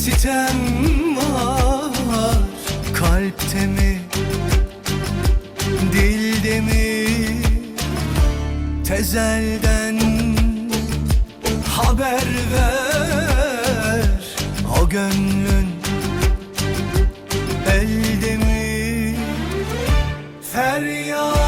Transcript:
Sitem var. Kalpte mi Dilde mi Tezelden haber ver. O gönlün elde mi Feryat